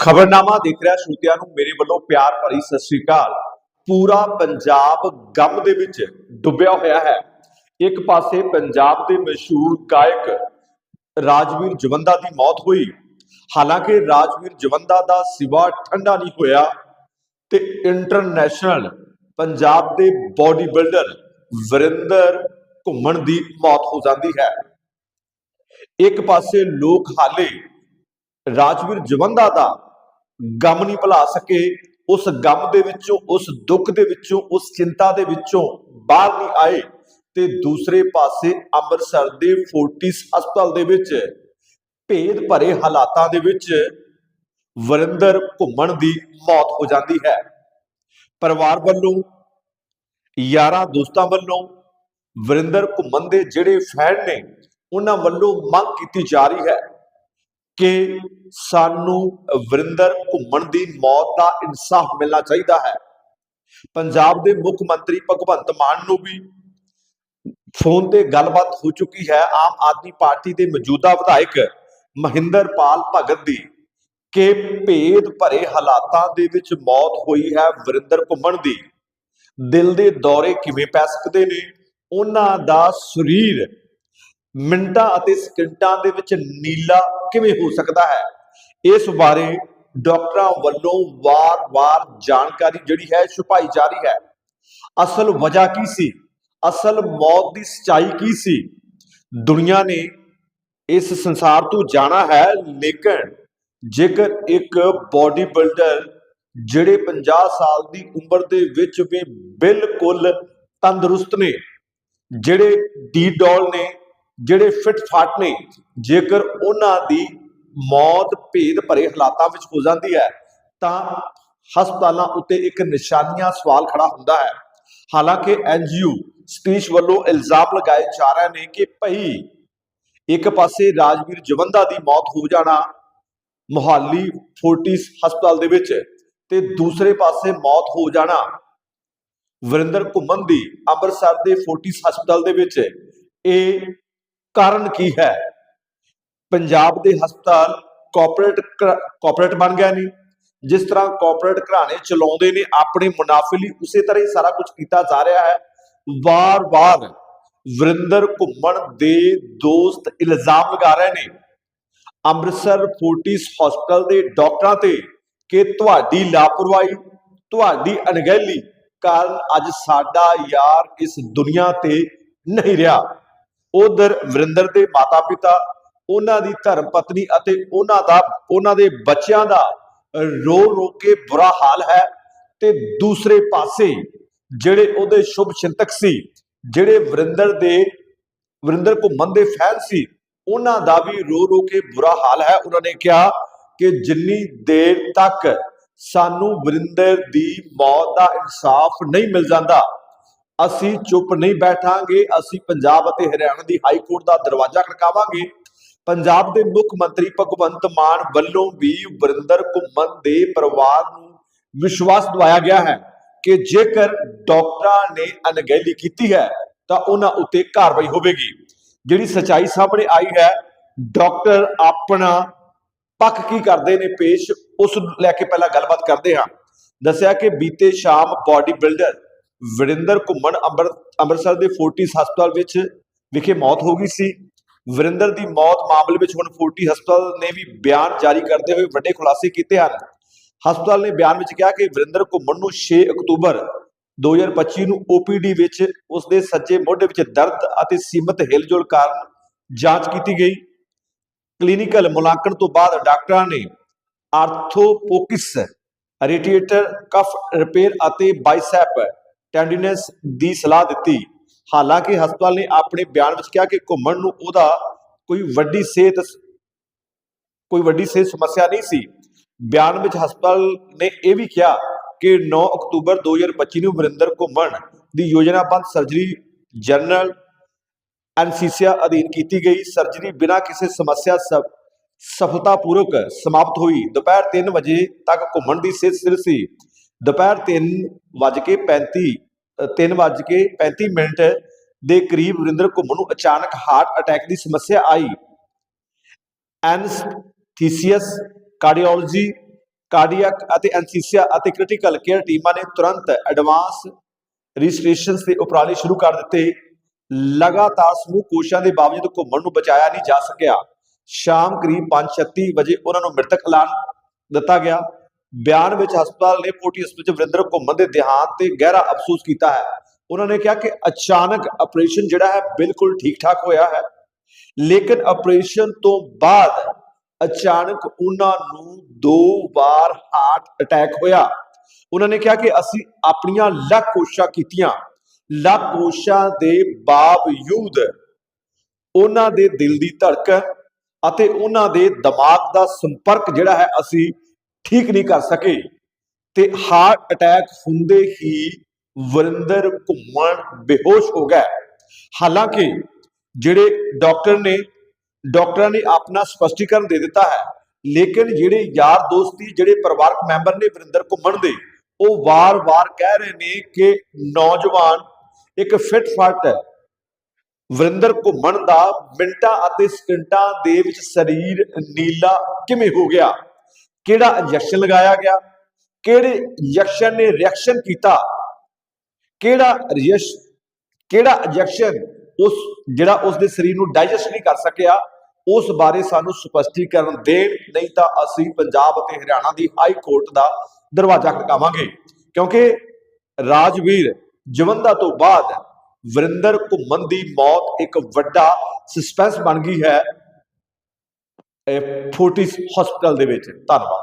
ਖਬਰਨਾਮਾ ਦੇਖ ਰਿਹਾ ਸ਼ਰੋਤਿਆਂ ਨੂੰ, ਮੇਰੇ ਵੱਲੋਂ ਪਿਆਰ ਭਰੀ ਸਤਿ ਸ੍ਰੀ ਅਕਾਲ। ਪੂਰਾ ਪੰਜਾਬ ਗਮ ਦੇ ਵਿੱਚ ਡੁੱਬਿਆ ਹੋਇਆ ਹੈ। ਇੱਕ ਪਾਸੇ ਪੰਜਾਬ ਦੇ ਮਸ਼ਹੂਰ ਗਾਇਕ ਰਾਜਵੀਰ ਜਵੰਦਾ ਦੀ ਮੌਤ ਹੋਈ। ਹਾਲਾਂਕਿ ਰਾਜਵੀਰ ਜਵੰਦਾ ਦਾ ਸਿਵਾ ਠੰਡਾ ਨਹੀਂ ਹੋਇਆ ਤੇ ਇੰਟਰਨੈਸ਼ਨਲ ਪੰਜਾਬ ਦੇ ਬਾਡੀ ਬਿਲਡਰ ਵਰਿੰਦਰ ਘੁੰਮਣ ਦੀ ਮੌਤ ਹੋ ਜਾਂਦੀ ਹੈ। ਇੱਕ ਪਾਸੇ ਲੋਕ ਹਾਲੇ ਰਾਜਵੀਰ ਜਵੰਦਾ ਦਾ ਗਮ ਨਹੀਂ ਭੁਲਾ ਸਕੇ, ਉਸ ਗਮ ਦੇ ਵਿੱਚੋਂ, ਉਸ ਦੁੱਖ ਦੇ ਵਿੱਚੋਂ, ਉਸ ਚਿੰਤਾ ਦੇ ਵਿੱਚੋਂ ਬਾਹਰ ਨਹੀਂ ਆਏ। ਤੇ ਦੂਸਰੇ ਪਾਸੇ ਅੰਮ੍ਰਿਤਸਰ ਦੇ ਫੋਰਟਿਸ ਹਸਪਤਾਲ ਦੇ ਵਿੱਚ ਭੇਦ ਭਰੇ ਹਾਲਾਤਾਂ ਦੇ ਵਿੱਚ ਵਰਿੰਦਰ ਘੁੰਮਣ ਦੀ ਮੌਤ ਹੋ ਜਾਂਦੀ ਹੈ। ਪਰਿਵਾਰ ਵੱਲੋਂ, ਯਾਰਾਂ ਦੋਸਤਾਂ ਵੱਲੋਂ, ਵਰਿੰਦਰ ਘੁੰਮਣ ਦੇ ਜਿਹੜੇ ਫੈਨ ਨੇ, ਉਹਨਾਂ ਵੱਲੋਂ ਮੰਗ ਕੀਤੀ ਜਾ ਰਹੀ ਹੈ। ਕਿ ਸਾਨੂੰ ਵਰਿੰਦਰ ਘੁੰਮਣ ਦੀ ਮੌਤ ਦਾ ਇਨਸਾਫ ਮਿਲਣਾ ਚਾਹੀਦਾ ਹੈ। ਪੰਜਾਬ ਦੇ ਮੁੱਖ ਮੰਤਰੀ ਭਗਵੰਤ ਮਾਨ ਨੂੰ ਵੀ ਫੋਨ ਤੇ ਗੱਲਬਾਤ ਹੋ ਚੁੱਕੀ ਹੈ। ਆਮ ਆਦਮੀ ਪਾਰਟੀ ਦੇ ਮੌਜੂਦਾ ਵਿਧਾਇਕ ਮਹਿੰਦਰਪਾਲ ਭਗਤ ਦੀ ਕਿ ਭੇਦ ਭਰੇ ਹਾਲਾਤਾਂ ਦੇ ਵਿੱਚ ਮੌਤ ਹੋਈ ਹੈ ਵਰਿੰਦਰ ਘੁੰਮਣ ਦੀ। ਦਿਲ ਦੇ ਦੌਰੇ ਕਿਵੇਂ ਪੈ ਸਕਦੇ ਨੇ? ਉਹਨਾਂ ਦਾ ਸਰੀਰ ਮਿੰਟਾਂ ਅਤੇ ਸਕਿੰਟਾਂ ਦੇ ਵਿੱਚ ਨੀਲਾ ਕਿਵੇਂ ਹੋ ਸਕਦਾ ਹੈ? ਇਸ ਬਾਰੇ ਡਾਕਟਰਾਂ ਵੱਲੋਂ ਵਾਰ-ਵਾਰ ਜਾਣਕਾਰੀ ਜਿਹੜੀ ਹੈ ਛੁਪਾਈ ਜਾ ਰਹੀ ਹੈ। ਅਸਲ ਵਜ੍ਹਾ ਕੀ ਸੀ? ਅਸਲ ਮੌਤ ਦੀ ਸਚਾਈ ਕੀ ਸੀ? ਦੁਨੀਆ ਨੇ ਇਸ ਸੰਸਾਰ ਤੋਂ ਜਾਣਾ ਹੈ, ਲੇਕਿਨ ਜੇਕਰ ਇੱਕ ਬਾਡੀ ਬਿਲਡਰ ਜਿਹੜੇ 50 ਸਾਲ ਦੀ ਉਮਰ ਦੇ ਵਿੱਚ ਵੀ ਬਿਲਕੁਲ ਤੰਦਰੁਸਤ ਨੇ, ਜਿਹੜੇ ਡੀ ਡੋਲ ਨੇ ਜਿਹੜੇ ਫਿਟ ਫਾਟ ਨੇ, ਜੇਕਰ ਉਹਨਾਂ ਦੀ ਮੌਤ, ਭੇਦ ਭਰੇ ਹਾਲਾਤਾਂ ਵਿੱਚ ਹੋ ਜਾਂਦੀ ਹੈ, ਤਾਂ ਹਸਪਤਾਲਾਂ ਉੱਤੇ ਇੱਕ ਨਿਸ਼ਾਨੀਆਂ ਸਵਾਲ ਖੜਾ ਹੁੰਦਾ ਹੈ। ਹਾਲਾਂਕਿ ਐਨਜੀਓ ਸਤੀਸ਼ ਵੱਲੋਂ ਇਲਜ਼ਾਮ ਲਗਾਏ ਜਾ ਰਹੇ ਨੇ ਕਿ ਭਈ ਇੱਕ ਪਾਸੇ ਰਾਜਵੀਰ ਜਵੰਦਾ ਦੀ ਮੌਤ ਹੋ ਜਾਣਾ ਮੁਹਾਲੀ ਫੋਰਟਿਸ ਹਸਪਤਾਲ ਦੇ ਵਿੱਚ ਤੇ ਦੂਸਰੇ ਪਾਸੇ ਮੌਤ ਹੋ ਜਾਣਾ ਵਰਿੰਦਰ ਘੁੰਮਣ ਦੀ ਅੰਮ੍ਰਿਤਸਰ ਦੇ ਫੋਰਟਿਸ ਹਸਪਤਾਲ ਦੇ ਵਿੱਚ, ਇਹ ਕਾਰਨ ਕੀ ਹੈ? ਪੰਜਾਬ ਦੇ ਹਸਪਤਾਲ ਕਾਰਪੋਰੇਟ ਕਾਰਪੋਰੇਟ ਬਣ ਗਿਆ ਨਹੀਂ ਜਿਸ ਤਰ੍ਹਾਂ ਕਾਰਪੋਰੇਟ ਘਰਾਣੇ ਚਲਾਉਂਦੇ ਨੇ, ਆਪਣੇ ਮੁਨਾਫੇ ਲਈ ਉਸੇ ਤਰ੍ਹਾਂ ਹੀ ਸਾਰਾ ਕੁਝ ਕੀਤਾ ਜਾ ਰਿਹਾ ਹੈ। ਵਾਰ-ਵਾਰ ਵਰਿੰਦਰ ਘੁੰਮਣ ਦੇ ਦੋਸਤ ਇਲਜ਼ਾਮ ਲਗਾ ਰਹੇ ਨੇ। ਅੰਮ੍ਰਿਤਸਰ ਫੋਰਟਿਸ ਹਸਪਤਾਲ ਦੇ ਡਾਕਟਰਾਂ ਤੇ ਕਿ ਤੁਹਾਡੀ ਲਾਪਰਵਾਹੀ, ਤੁਹਾਡੀ ਅਣਗਹਿਲੀ ਕਾਰਨ ਅੱਜ ਸਾਡਾ ਯਾਰ ਇਸ ਦੁਨੀਆ ਤੇ ਨਹੀਂ ਰਿਹਾ। ਉਧਰ ਵਰਿੰਦਰ ਦੇ ਮਾਤਾ-ਪਿਤਾ, ਉਹਨਾਂ ਦੀ ਧਰਮ ਪਤਨੀ ਅਤੇ ਉਹਨਾਂ ਦਾ, ਉਹਨਾਂ ਦੇ ਬੱਚਿਆਂ ਦਾ ਰੋ ਰੋ ਕੇ ਬੁਰਾ ਹਾਲ ਹੈ ਤੇ ਦੂਸਰੇ ਪਾਸੇ ਜਿਹੜੇ ਉਹਦੇ ਸ਼ੁਭ ਚਿੰਤਕ ਸੀ, ਜਿਹੜੇ ਵਰਿੰਦਰ ਦੇ, ਵਰਿੰਦਰ ਘੁੰਮਣ ਦੇ ਫੈਨ ਸੀ, ਉਹਨਾਂ ਦਾ ਵੀ ਰੋ ਰੋ ਕੇ ਬੁਰਾ ਹਾਲ ਹੈ। ਉਹਨਾਂ ਨੇ ਕਿਹਾ ਕਿ ਜਿੰਨੀ ਦੇਰ ਤੱਕ ਸਾਨੂੰ ਵਰਿੰਦਰ ਦੀ ਮੌਤ ਦਾ ਇਨਸਾਫ ਨਹੀਂ ਮਿਲ ਜਾਂਦਾ ਅਸੀਂ ਚੁੱਪ ਨਹੀਂ ਬੈਠਾਂਗੇ, ਅਸੀਂ ਪੰਜਾਬ ਅਤੇ ਹਰਿਆਣਾ ਦੀ ਹਾਈ ਕੋਰਟ ਦਾ ਦਰਵਾਜ਼ਾ ਖੜਕਾਵਾਂਗੇ। ਪੰਜਾਬ ਦੇ ਮੁੱਖ ਮੰਤਰੀ ਭਗਵੰਤ ਮਾਨ ਵੱਲੋਂ ਵੀ ਵਰਿੰਦਰ ਘੁੰਮਣ ਦੇ ਪਰਿਵਾਰ ਨੂੰ ਵਿਸ਼ਵਾਸ ਦਿਵਾਇਆ ਗਿਆ ਹੈ ਕਿ ਜੇਕਰ ਡਾਕਟਰਾਂ ਨੇ ਅਣਗਹਿਲੀ ਕੀਤੀ ਹੈ, ਤਾਂ ਉਹਨਾਂ ਉੱਤੇ ਕਾਰਵਾਈ ਹੋਵੇਗੀ। ਜਿਹੜੀ ਸਚਾਈ ਸਾਹਮਣੇ ਆਈ ਹੈ, ਡਾਕਟਰ ਆਪਣਾ ਪੱਖ ਕੀ ਕਰਦੇ ਨੇ ਪੇਸ਼, ਉਸ ਲੈ ਕੇ ਪਹਿਲਾਂ ਗੱਲਬਾਤ ਕਰਦੇ ਹਾਂ। ਦੱਸਿਆ ਕਿ ਬੀਤੇ ਸ਼ਾਮ ਬਾਡੀ ਬਿਲਡਰ ਵਰਿੰਦਰ ਘੁੰਮਣ ਅੰਮ੍ਰਿ- ਅੰਮ੍ਰਿਤਸਰ ਦੇ ਫੋਰਟਿਸ ਹਸਪਤਾਲ ਵਿੱਚ ਵਿਖੇ ਮੌਤ ਹੋ ਗਈ ਸੀ। ਵਰਿੰਦਰ ਦੀ ਮੌਤ ਮਾਮਲੇ ਵਿੱਚ ਹੁਣ ਫੋਰਟੀ ਹਸਪਤਾਲ ਨੇ ਵੀ ਬਿਆਨ ਜਾਰੀ ਕਰਦੇ ਹੋਏ ਵੱਡੇ ਖੁਲਾਸੇ ਕੀਤੇ ਹਨ। ਹਸਪਤਾਲ ਨੇ ਬਿਆਨ ਵਿੱਚ ਕਿਹਾ ਕਿ ਵਰਿੰਦਰ ਘੁੰਮਣ ਨੂੰ 6 ਅਕਤੂਬਰ 2025 ਨੂੰ OPD ਵਿੱਚ ਉਸ ਦੇ ਸੱਜੇ ਮੋਢੇ ਵਿੱਚ ਦਰਦ ਅਤੇ ਸੀਮਤ ਹਿਲਜੁਲ ਕਾਰਨ ਜਾਂਚ ਕੀਤੀ ਗਈ। ਕਲੀਨਿਕਲ ਮੁਲਾਂਕਣ ਤੋਂ ਬਾਅਦ ਡਾਕਟਰਾਂ ਨੇ ਆਰਥੋਪੋਕਿਸ ਰੇਡੀਏਟਰ, ਕਫ, ਰਿਪੇਅਰ ਅਤੇ ਬਾਈਸੈਪ ਟੈਂਡਿਨਸ ਦੀ ਸਲਾਹ ਦਿੱਤੀ। ਹਾਲਾਂਕਿ ਹਸਪਤਾਲ ਨੇ ਆਪਣੇ ਬਿਆਨ ਵਿੱਚ ਕਿਹਾ ਕਿ ਘੁੰਮਣ ਨੂੰ ਉਹਦਾ ਕੋਈ ਵੱਡੀ ਸਿਹਤ ਕੋਈ ਵੱਡੀ ਸਿਹਤ ਸਮੱਸਿਆ ਨਹੀਂ ਸੀ। ਬਿਆਨ ਵਿੱਚ ਹਸਪਤਾਲ ਨੇ ਇਹ ਵੀ ਕਿਹਾ ਕਿ 9 ਅਕਤੂਬਰ 2025 ਨੂੰ ਵਰਿੰਦਰ ਘੁੰਮਣ ਦੀ ਯੋਜਨਾਬੱਧ ਸਰਜਰੀ ਜਨਰਲ ਐਨਸੀਸੀਆ ਅਧੀਨ ਕੀਤੀ ਗਈ। ਸਰਜਰੀ ਬਿਨਾਂ ਕਿਸੇ ਸਮੱਸਿਆ ਸਫ ਸਫਲਤਾਪੂਰਵਕ ਸਮਾਪਤ ਹੋਈ। ਦੁਪਹਿਰ 3 ਵਜੇ ਤੱਕ ਘੁੰਮਣ ਦੀ ਸਿਹਤ ਸਥਿਰ ਸੀ। ਦੁਪਹਿਰ 3 ਵਜੇ ਕੇ 35 3 ਵਜੇ ਕੇ 35 ਮਿੰਟ ਦੇ ਕਰੀਬ ਵਰਿੰਦਰ ਘੁੰਮਣ ਨੂੰ ਅਚਾਨਕ ਹਾਰਟ ਅਟੈਕ ਦੀ ਸਮੱਸਿਆ ਆਈ। ਐਨਸਥੀਸੀਅਸ ਕਾਰਡੀਓਲੋਜੀ ਕਾਰਡੀਅਕ ਅਤੇ ਐਨਸੀਸੀਆ ਅਤੇ ਕ੍ਰਿਟੀਕਲ ਕੇਅਰ ਟੀਮਾਂ ਨੇ ਤੁਰੰਤ ਐਡਵਾਂਸ ਰਜਿਸਟ੍ਰੇਸ਼ਨ ਤੇ ਉਪਰਾਲੇ ਸ਼ੁਰੂ ਕਰ ਦਿੱਤੇ। ਲਗਾਤਾਰ ਸਮੂਹ ਕੋਸ਼ਾਂ ਦੇ ਬਾਵਜੂਦ ਘੁੰਮਣ ਨੂੰ ਬਚਾਇਆ ਨਹੀਂ ਜਾ ਸਕਿਆ। ਸ਼ਾਮ ਕਰੀਬ 5:36 ਵਜੇ ਉਹਨਾਂ ਨੂੰ ਮ੍ਰਿਤਕ ਐਲਾਨ ਦਿੱਤਾ ਗਿਆ। ਬਿਆਨ ਵਿੱਚ ਹਸਪਤਾਲ ਨੇ ਪੋਟੀ ਹਸਪਤਾਲ ਚ ਵਰਿੰਦਰ ਘੁੰਮਣ ਦੇ ਦੇਹਾਂਤ ਤੇ ਗਹਿਰਾ ਅਫਸੋਸ ਕੀਤਾ ਹੈ। ਉਹਨਾਂ ਨੇ ਕਿਹਾ ਕਿ ਅਚਾਨਕ ਆਪਰੇਸ਼ਨ ਜਿਹੜਾ ਹੈ ਬਿਲਕੁਲ ਠੀਕ ਠਾਕ ਹੋਇਆ ਹੈ। ਲੇਕਿਨ ਆਪਰੇਸ਼ਨ ਤੋਂ ਬਾਅਦ ਅਚਾਨਕ ਉਹਨਾਂ ਨੂੰ ਦੋ ਵਾਰ ਹਾਰਟ ਅਟੈਕ ਹੋਇਆ। ਉਹਨਾਂ ਨੇ ਕਿਹਾ ਕਿ ਅਸੀਂ ਆਪਣੀਆਂ ਲੱਖ ਕੋਸ਼ਿਸ਼ਾਂ ਕੀਤੀਆਂ। ਲੱਖ ਕੋਸ਼ਿਸ਼ਾਂ ਦੇ ਬਾਵਜੂਦ ਉਹਨਾਂ ਦੇ ਦਿਲ ਦੀ ਧੜਕਣ ਅਤੇ ਉਹਨਾਂ ਦੇ ਦਿਮਾਗ ਦਾ ਸੰਪਰਕ ਜਿਹੜਾ ਹੈ ਅਸੀਂ ਠੀਕ ਨਹੀਂ ਕਰ ਸਕੇ। ਤੇ ਹਾਰਟ ਅਟੈਕ ਹੁੰਦੇ ਹੀ ਵਰਿੰਦਰ ਘੁੰਮਣ ਬੇਹੋਸ਼ ਹੋ ਗਿਆ। ਹਾਲਾਂਕਿ ਜਿਹੜੇ ਡਾਕਟਰ ਨੇ ਡਾਕਟਰਾਂ ਨੇ ਆਪਣਾ ਸਪਸ਼ਟੀਕਰਨ ਦੇ ਦਿੱਤਾ ਹੈ, ਲੇਕਿਨ ਜਿਹੜੇ ਯਾਰ ਦੋਸਤੀ, ਜਿਹੜੇ ਪਰਿਵਾਰਕ ਮੈਂਬਰ ਨੇ ਵਰਿੰਦਰ ਘੁੰਮਣ ਦੇ, ਉਹ ਵਾਰ-ਵਾਰ ਕਹਿ ਰਹੇ ਨੇ ਕਿ ਨੌਜਵਾਨ ਇੱਕ ਫਿਟ ਫੱਟ ਵਰਿੰਦਰ ਘੁੰਮਣ ਦਾ ਮਿੰਟਾਂ ਅਤੇ ਸਕਿੰਟਾਂ ਦੇ ਵਿੱਚ ਸਰੀਰ ਨੀਲਾ ਕਿਵੇਂ ਹੋ ਗਿਆ? ਕਿਹੜਾ ਇੰਜੈਕਸ਼ਨ ਲਗਾਇਆ ਗਿਆ? ਕਿਹੜੇ ਇੰਜੈਕਸ਼ਨ ਨੇ ਰਿਐਕਸ਼ਨ ਕੀਤਾ? ਕਿਹੜਾ ਰਿਐਸ਼ ਕਿਹੜਾ ਇੰਜੈਕਸ਼ਨ ਉਸ, ਜਿਹੜਾ ਉਸ ਦੇ ਸਰੀਰ ਨੂੰ ਡਾਈਜੈਸਟ ਨਹੀਂ ਕਰ ਸਕਿਆ, ਉਸ ਬਾਰੇ ਸਾਨੂੰ ਸਪਸ਼ਟੀਕਰਨ ਦੇਣ, ਨਹੀਂ ਤਾਂ ਅਸੀਂ ਪੰਜਾਬ ਅਤੇ ਹਰਿਆਣਾ ਦੀ ਹਾਈ ਕੋਰਟ ਦਾ ਦਰਵਾਜ਼ਾ ਖੜਕਾਵਾਂਗੇ ਕਿਉਂਕਿ ਰਾਜਵੀਰ ਜਵੰਦਾ ਤੋਂ ਬਾਅਦ ਵਰਿੰਦਰ ਘੁੰਮਣ ਦੀ ਮੌਤ ਇੱਕ ਵੱਡਾ ਸਸਪੈਂਸ ਬਣ ਗਈ ਹੈ। ਫੋਰਟਿਸ ਹਸਪੀਟਲ ਦੇ ਵਿੱਚ ਧੰਨਵਾਦ।